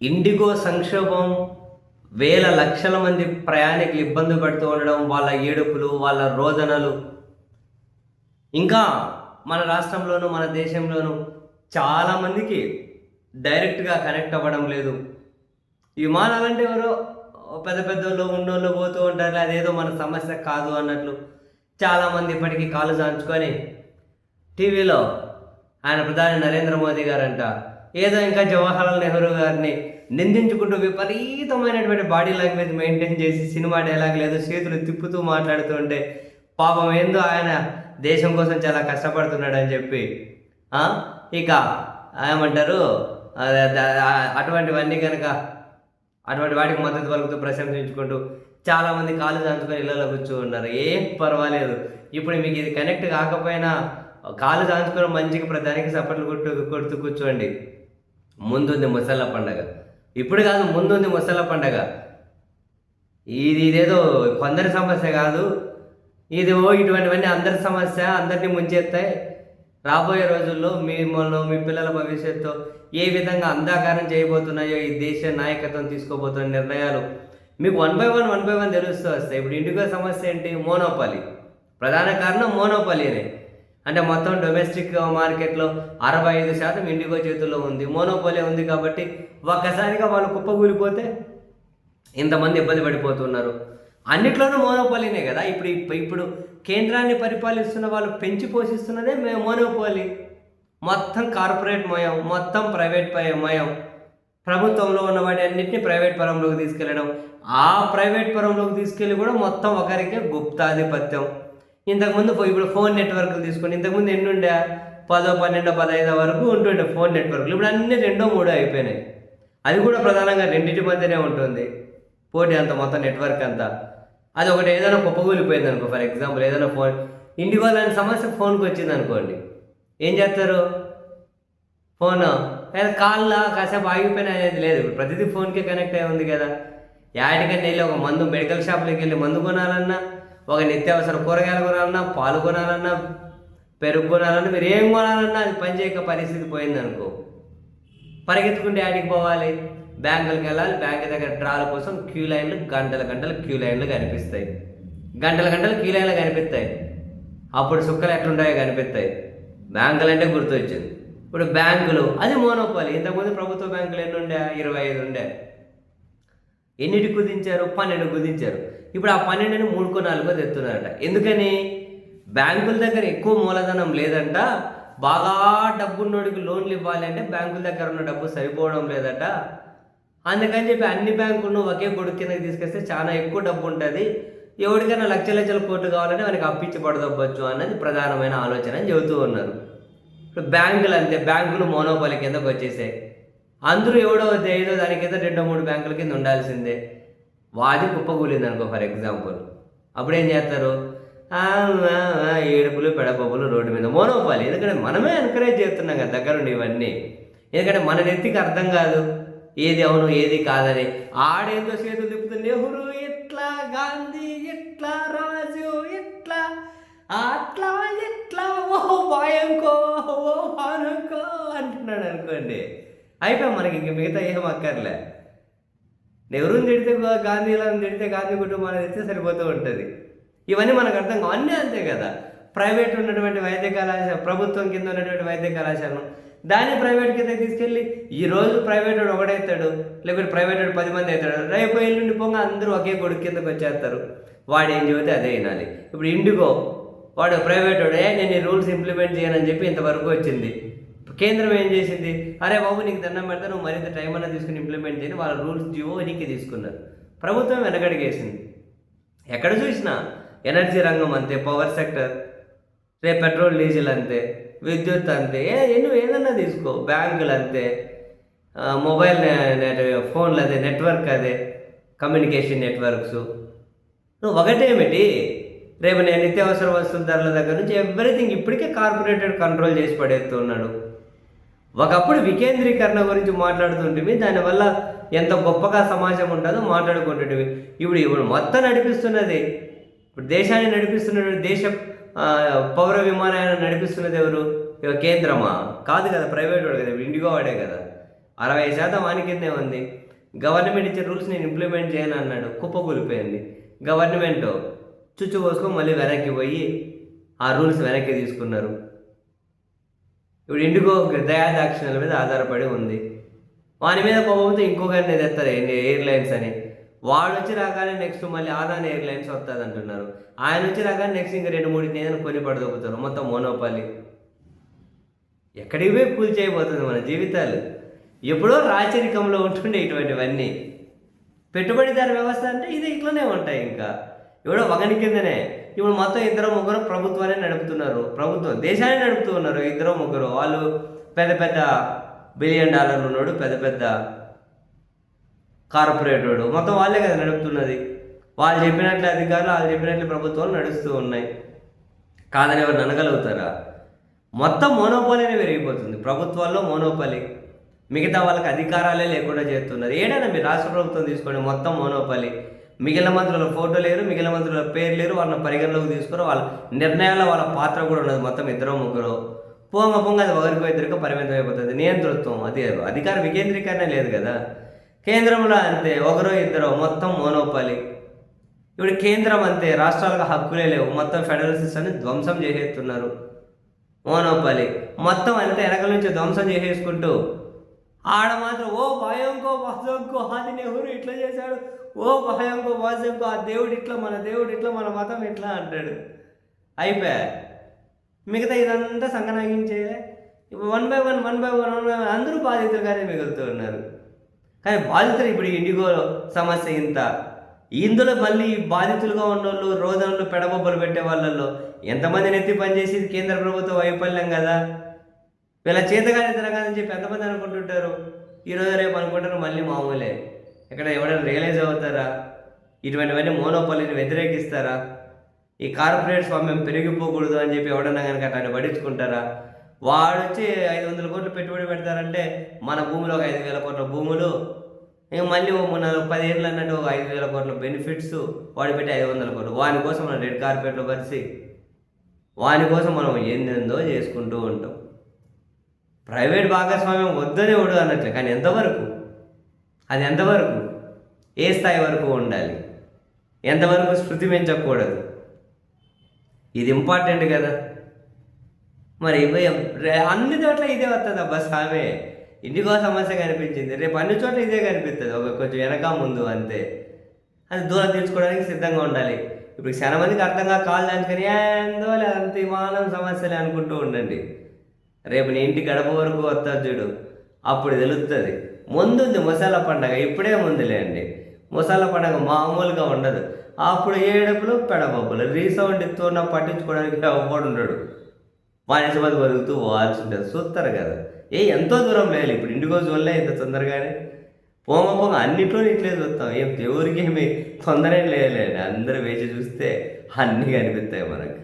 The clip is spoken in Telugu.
ఇండిగో సంక్షోభం వేల లక్షల మంది ప్రయాణికులు ఇబ్బంది పడుతూ ఉండడం వాళ్ళ ఏడుపులు వాళ్ళ రోదనలు. ఇంకా మన రాష్ట్రంలోనూ మన దేశంలోనూ చాలామందికి డైరెక్ట్గా కనెక్ట్ అవ్వడం లేదు. విమానాలంటే ఎవరో పెద్ద పెద్దోళ్ళు ఉన్నోళ్ళు పోతూ ఉంటారు అదేదో మన సమస్య కాదు అన్నట్లు చాలామంది ఇప్పటికీ కాలు చాంచుకొని టీవీలో ఆయన ప్రధాని నరేంద్ర మోదీ గారంట ఏదో ఇంకా జవహర్లాల్ నెహ్రూ గారిని నిందించుకుంటూ విపరీతమైనటువంటి బాడీ లాంగ్వేజ్ మెయింటైన్ చేసి సినిమా డైలాగ్ లేదు చేతులు తిప్పుతూ మాట్లాడుతుంటే పాపం ఏందో ఆయన దేశం కోసం చాలా కష్టపడుతున్నాడని చెప్పి ఇక ఏమంటారు? అదే, అటువంటివన్నీ కనుక అటువంటి వాటికి మద్దతు పలుకుతూ ప్రశంసించుకుంటూ చాలామంది కాలు దాంచుకొని ఇళ్ళలో కూర్చో ఉన్నారు. ఏం పర్వాలేదు. ఇప్పుడు మీకు ఇది కనెక్ట్ కాకపోయినా కాలు దాంచుకొని మంచిగా ప్రధానికి సపట్లు కొట్టు కొడుతూ కూర్చోండి. ముందుంది ముసళ్ళ పండగ. ఇప్పుడు కాదు ముందుంది ముసళ్ళ పండగ. ఇది ఇదేదో కొందరి సమస్య కాదు. ఇది ఓ ఇటువంటివన్నీ అందరి సమస్య అందరినీ ముంచేస్తాయి రాబోయే రోజుల్లో మిమ్మల్ని మీ పిల్లల భవిష్యత్తు ఏ విధంగా అంధాకారం చేయబోతున్నాయో ఈ దేశ నాయకత్వం తీసుకోబోతున్న నిర్ణయాలు మీకు one by one one by one తెలుస్తూ వస్తాయి. ఇప్పుడు ఇండిగో సమస్య ఏంటి? మోనోపాలి. ప్రధాన కారణం మోనోపాలీనే అంటే మొత్తం డొమెస్టిక్ మార్కెట్లో అరవై ఐదు శాతం ఇండిగో చేతుల్లో ఉంది. మోనోపోలే ఉంది కాబట్టి ఒక్కసారిగా వాళ్ళు కుప్పకూలిపోతే ఇంతమంది ఇబ్బంది పడిపోతున్నారు. అన్నిట్లోనూ మోనోపోలీనే కదా. ఇప్పుడు ఇప్పుడు కేంద్రాన్ని పరిపాలిస్తున్న వాళ్ళు పెంచి పోషిస్తున్నదే మే మోనోపోలి మొత్తం కార్పొరేట్ మయం మొత్తం ప్రైవేట్ మయం. ప్రభుత్వంలో ఉన్న వాటి అన్నింటినీ ప్రైవేట్ పరంలోకి తీసుకెళ్ళడం ఆ ప్రైవేట్ పరంలోకి తీసుకెళ్ళి కూడా మొత్తం ఒకరికే గుప్తాధిపత్యం. ఇంతకుముందు ఇప్పుడు ఫోన్ నెట్వర్క్లు తీసుకొని ఇంతకుముందు ఎన్ని ఉండే పదో పన్నెండో పదహైదో వరకు ఉంటుండే ఫోన్ నెట్వర్క్లు. ఇప్పుడు అన్ని రెండో మూడో అయిపోయినాయి. అది కూడా ప్రధానంగా రెండింటి మధ్యనే ఉంటుంది. పోటీ అంత మొత్తం నెట్వర్క్ అంతా. అది ఒకటి ఏదైనా కుప్పగూలిపోయింది అనుకో ఫర్ ఎగ్జాంపుల్ ఏదైనా ఫోన్ ఇండిగో లాంటి సమస్య ఫోన్కి వచ్చింది అనుకోండి. ఏం చేస్తారు? ఫోన్. లేదా కాళ్ళ కాసేపు ఆగిపోయినా అనేది లేదు. ఇప్పుడు ప్రతిదీ ఫోన్కే కనెక్ట్ అయి ఉంది కదా. యాడికన్నా వెళ్ళి ఒక మందు మెడికల్ షాప్లోకి వెళ్ళి మందు కొనాలన్నా ఒక నిత్యావసర కూరగాయలు కొనాలన్నా పాలు కొనాలన్నా పెరుగు కొనాలన్నా మీరు ఏం కొనాలన్నా అది పనిచేయక పరిస్థితి పోయిందనుకో. పరిగెత్తుకుంటే యాడికి పోవాలి? బ్యాంకులకు వెళ్ళాలి. బ్యాంక్ దగ్గర డ్రాల కోసం క్యూ లైన్లు గంటల గంటలు క్యూ లైన్లు కనిపిస్తాయి. గంటల గంటలు క్యూ లైన్లు కనిపిస్తాయి. అప్పుడు సుక్కలు ఎట్లుంటాయో కనిపిస్తాయి. బ్యాంకులు అంటే గుర్తొచ్చింది. ఇప్పుడు బ్యాంకులు అది మోనోపాలి. ఇంతకుముందు ప్రభుత్వ బ్యాంకులు ఎన్ని ఉండే ఇరవై ఐదు ఉండే. ఎన్నిటి కుదించారు? పన్నెండు కుదించారు. ఇప్పుడు ఆ పన్నెండుని మూడుకో నాలుగో తెస్తున్నారట ఎందుకని? బ్యాంకుల దగ్గర ఎక్కువ మూలధనం లేదంట. బాగా డబ్బున్నోడికి లోన్లు ఇవ్వాలి అంటే బ్యాంకుల దగ్గర ఉన్న డబ్బు సరిపోవడం లేదట. అందుకని చెప్పి అన్ని బ్యాంకులను ఒకే కొడుకు కిందకి తీసుకొస్తే చాలా ఎక్కువ డబ్బు ఉంటుంది. ఎవరికైనా లక్ష లక్షల కోట్లు కావాలంటే మనకి అప్పించి పడదవ్వచ్చు అన్నది ప్రధానమైన ఆలోచన అని చెబుతూ ఉన్నారు. ఇప్పుడు బ్యాంకులు అంతే. బ్యాంకులు మోనోపాలి కిందకు వచ్చేసాయి. అందరూ ఎవడో ఏదో దాని కింద రెండో మూడు బ్యాంకుల కింద ఉండాల్సిందే. వాది కుప్పకూలింది అనుకో ఫర్ ఎగ్జాంపుల్. అప్పుడు ఏం చేస్తారు? ఆ, ఏడుపులు పెడపప్పులు రోడ్డు మీద మోనోపాలి ఎందుకంటే మనమే ఎంకరేజ్ చేస్తున్నాం కదా దగ్గరుండి ఇవన్నీ. ఎందుకంటే మన నెత్తికి అర్థం కాదు. ఏది అవును ఏది కాదని. ఆడేందో చేతులు తిప్పుతుంది. నెహ్రూ ఎట్లా గాంధీ ఎట్లా రాజు ఇట్లా అట్లా ఎట్లా ఓ భయంకో ఓ భానుకో అంటున్నాడు అనుకోండి. అయిపోయాం మనకి ఇంక మిగతా ఏం అక్కర్లే. నెహ్రూని తిడితే గా- గాంధీలను తిడితే గాంధీ కుటుంబాన్ని తిడితే సరిపోతూ ఉంటుంది. ఇవన్నీ మనకు అర్థం కావు. అన్నీ అంతే కదా. ప్రైవేట్ ఉన్నటువంటి వైద్య కళాశాల ప్రభుత్వం కింద ఉన్నటువంటి వైద్య కళాశాలను దాన్ని ప్రైవేట్ కింద తీసుకెళ్ళి ఈ రోజు ప్రైవేట్ వాడు ఒకడైతాడు లేకపోతే ప్రైవేట్ వాడు పది మంది అవుతాడు రేపు ఎల్లుండి పొంగ అందరూ ఒకే కొడుకు కిందకు వచ్చేస్తారు. వాడు ఏం చెబితే అదే వినాలి. ఇప్పుడు ఇండిగో వాడు ప్రైవేట్ వాడే ఏ నేను ఈ రూల్స్ ఇంప్లిమెంట్ చేయనని చెప్పి ఇంతవరకు వచ్చింది. కేంద్రం ఏం చేసింది? అరే బాబు నీకు దండం పెడతా నువ్వు మరింత టైం అన్న తీసుకుని ఇంప్లిమెంట్ చేయని వాళ్ళ రూల్స్ జియో ఎనికి తీసుకున్నారు. ప్రభుత్వం వెనకడిగేసింది. ఎక్కడ చూసినా ఎనర్జీ రంగం అంతే పవర్ సెక్టర్ రేపు పెట్రోల్ డీజిల్ అంతే విద్యుత్ అంతే ఏ నువ్వు ఏదన్నా తీసుకో బ్యాంకులు అంతే మొబైల్ నెట్ ఫోన్లు అదే నెట్వర్క్ అదే కమ్యూనికేషన్ నెట్వర్క్స్ నువ్వు ఒకటేమిటి రేపు నేను నిత్యావసర వస్తువుల ధరల దగ్గర నుంచి ఎవ్రీథింగ్ ఇప్పటికే కార్పొరేటెడ్ కంట్రోల్ చేసి పడేస్తున్నాడు. ఒకప్పుడు వికేంద్రీకరణ గురించి మాట్లాడుతుంటివి దానివల్ల ఎంత గొప్పగా సమాజం ఉంటుందో మాట్లాడుకుంటుంటివి ఇప్పుడు ఇప్పుడు మొత్తం నడిపిస్తున్నది ఇప్పుడు దేశాన్ని నడిపిస్తున్నటువంటి దేశ పౌర విమానాలను నడిపిస్తున్నది ఎవరు? కేంద్రమా? కాదు కదా ప్రైవేట్ వాడు కదా ఇండిగో వాడే కదా. అరవై శాతం వాని కిందే ఉంది. గవర్నమెంట్ ఇచ్చే రూల్స్ నేను ఇంప్లిమెంట్ చేయను అన్నాడు కుప్పకూలిపోయింది. గవర్నమెంట్ చుచ్చు పోసుకొని మళ్ళీ వెనక్కి పోయి ఆ రూల్స్ వెనక్కి తీసుకున్నారు. ఇప్పుడు ఇండిగో దయాదాక్షిణ్యాల మీద ఆధారపడి ఉంది. వాని మీద కోపంతో ఇంకొకరిని తెస్తారు ఎయిర్లైన్స్ అని. వాడు వచ్చి రాగానే నెక్స్ట్ మళ్ళీ ఆదాని ఎయిర్లైన్స్ వస్తుంది అంటున్నారు ఆయన వచ్చి రాగానే నెక్స్ట్ ఇంకా రెండు మూడు నేను కొని పడదొక్కుతారు. మొత్తం మోనోపాలి ఎక్కడికి పోయి కూల్ చేయబోతుంది మన జీవితాలు? ఎప్పుడో రాచరికంలో ఉంటుండే ఇటువంటివన్నీ. పెట్టుబడిదారు వ్యవస్థ అంటే ఇది ఇట్లనే ఉంటాయి ఇంకా. ఎవడో ఒకని కిందనే ఇప్పుడు మొత్తం ఇద్దరు ముగ్గురు ప్రభుత్వాన్ని నడుపుతున్నారు. ప్రభుత్వం దేశాన్ని నడుపుతూ ఉన్నారు ఇద్దరు ముగ్గురు. వాళ్ళు పెద్ద పెద్ద బిలియన్ డాలర్లు ఉన్నాడు పెద్ద పెద్ద కార్పొరేటోడు మొత్తం వాళ్ళే కదా నడుపుతున్నది. వాళ్ళు చెప్పినట్లు అధికారులు వాళ్ళు చెప్పినట్లు ప్రభుత్వాలు నడుస్తూ ఉన్నాయి. కాదని ఎవరు అనగలుగుతారా మొత్తం మోనోపాలీనే పెరిగిపోతుంది. ప్రభుత్వాల్లో మోనోపాలి. మిగతా వాళ్ళకి అధికారాలే లేకుండా చేస్తున్నారు. ఏడైనా మీరు రాష్ట్ర ప్రభుత్వం తీసుకోండి. మొత్తం మోనోపాలి. మిగిలిన మంత్రుల ఫోటో లేరు మిగిలిన మంత్రుల పేరు లేరు వాళ్ళని పరిగణలోకి తీసుకుని వాళ్ళ నిర్ణయాల్లో వాళ్ళ పాత్ర కూడా ఉండదు. మొత్తం ఇద్దరు ముగ్గురు. పొంగ పొంగ అది ఒకరికో ఇద్దరికో పరిమితం అయిపోతుంది నియంతృత్వం అది అధికార వికేంద్రీకరణ లేదు కదా. కేంద్రంలో అంతే ఒకరో ఇద్దరు. మొత్తం మోనోపాలి. ఇప్పుడు కేంద్రం అంతే రాష్ట్రాలకు హక్కులే లేవు. మొత్తం ఫెడరల్ సిస్టమ్ని ధ్వంసం చేసేస్తున్నారు. మోనోపాలి. మొత్తం అంతే వెనకల నుంచి ధ్వంసం చేసేసుకుంటూ. ఆడ మాత్రం ఓ భయంకో భయంకో ఆది నెహ్రూ ఇట్లా చేశాడు. ఓ భయంకో వాసంకో ఆ దేవుడు ఇట్లా మన దేవుడు ఇట్లా మన మతం ఇట్లా అంటాడు. అయిపోయా? మిగతా ఇదంతా సంగనాగించే one by one one by one one by one అందరూ బాధితులుగానే మిగులుతూ ఉన్నారు. కానీ బాధితులు ఇప్పుడు ఇండిగో సమస్య ఇంత. ఇందులో మళ్ళీ బాధితులుగా ఉన్నోళ్ళు రోజులు పెడబొబ్బలు పెట్టే వాళ్ళల్లో ఎంతమంది నెత్తి పనిచేసి కేంద్ర ప్రభుత్వ వైఫల్యం కదా? వీళ్ళ చేతగానే తిరగాలని చెప్పి ఎంతమంది అనుకుంటుంటారు? ఈరోజు రేపు అనుకుంటారు మళ్ళీ మామూలే. ఇక్కడ ఎవరైనా రియలైజ్ అవుతారా? ఇటువంటివన్నీ మోనోపాలిని వ్యతిరేకిస్తారా? ఈ కార్పొరేట్ స్వామ్యం పెరిగిపోకూడదు అని చెప్పి ఎవడన్నా కనుక అట్లా పడించుకుంటారా వాడు వచ్చి ఐదు వందల కోట్లు పెట్టుబడి పెడతారంటే మన భూమిలో ఒక ఐదు వేల కోట్ల భూములు ఇంక మళ్ళీ ఓ నాలుగు పది ఏళ్ళు అన్నట్టు ఒక ఐదు వేల కోట్ల బెనిఫిట్స్ వాడు పెట్టి ఐదు వందల కోట్లు. వాని కోసం మనం రెడ్ కార్పెట్లో పరిచి వాని కోసం మనం ఏందేందో చేసుకుంటూ ఉంటాం. ప్రైవేట్ భాగస్వామ్యం వద్దనే వడు అన్నట్లే కానీ ఎంతవరకు? అది ఎంతవరకు? ఏ స్థాయి వరకు ఉండాలి? ఎంతవరకు శృతి పెంచకూడదు ఇది ఇంపార్టెంట్ కదా. మరి రే- అన్ని చోట్ల ఇదే వస్తుంది అబ్బా సామె ఇండిగో సమస్య కనిపించింది. రేపు అన్ని చోట్ల ఇదే కనిపిస్తుంది. ఒక కొంచెం వెనక ముందు అంతే. అది దూరం తీర్చుకోవడానికి సిద్ధంగా ఉండాలి. ఇప్పుడు చాలా మందికి అర్థంగా కాల్ దానికని ఏందో లేదంత విమానం సమస్యలే అనుకుంటూ ఉండండి. రేపు నీ ఇంటి గడప వరకు వస్తుంది చూడు. అప్పుడు తెలుస్తుంది ముందుంది మసాలా పండగ ఇప్పుడే ముందులేండి మసాలా పండగ మామూలుగా ఉండదు. అప్పుడు ఏడుపులు పెడబబ్బులు రీసౌండ్ ఎత్తున్న పట్టించుకోవడానికి ఎవ్వడు ఉండడు. మనిషి మంది బతుకుతూ పోవాల్సి ఉంటుంది చూస్తారు కదా. ఏ ఎంతో దూరం లేదు ఇప్పుడు ఇంటికో వల్లే ఇంత తొందరగానే. పోమ పోమ అన్నిట్లో ఇట్లే చూస్తాం ఏం ఎవరికి ఏమి తొందర ఏం లేదులేండి అందరూ వేచి చూస్తే అన్నీ కనిపిస్తాయి మనకు.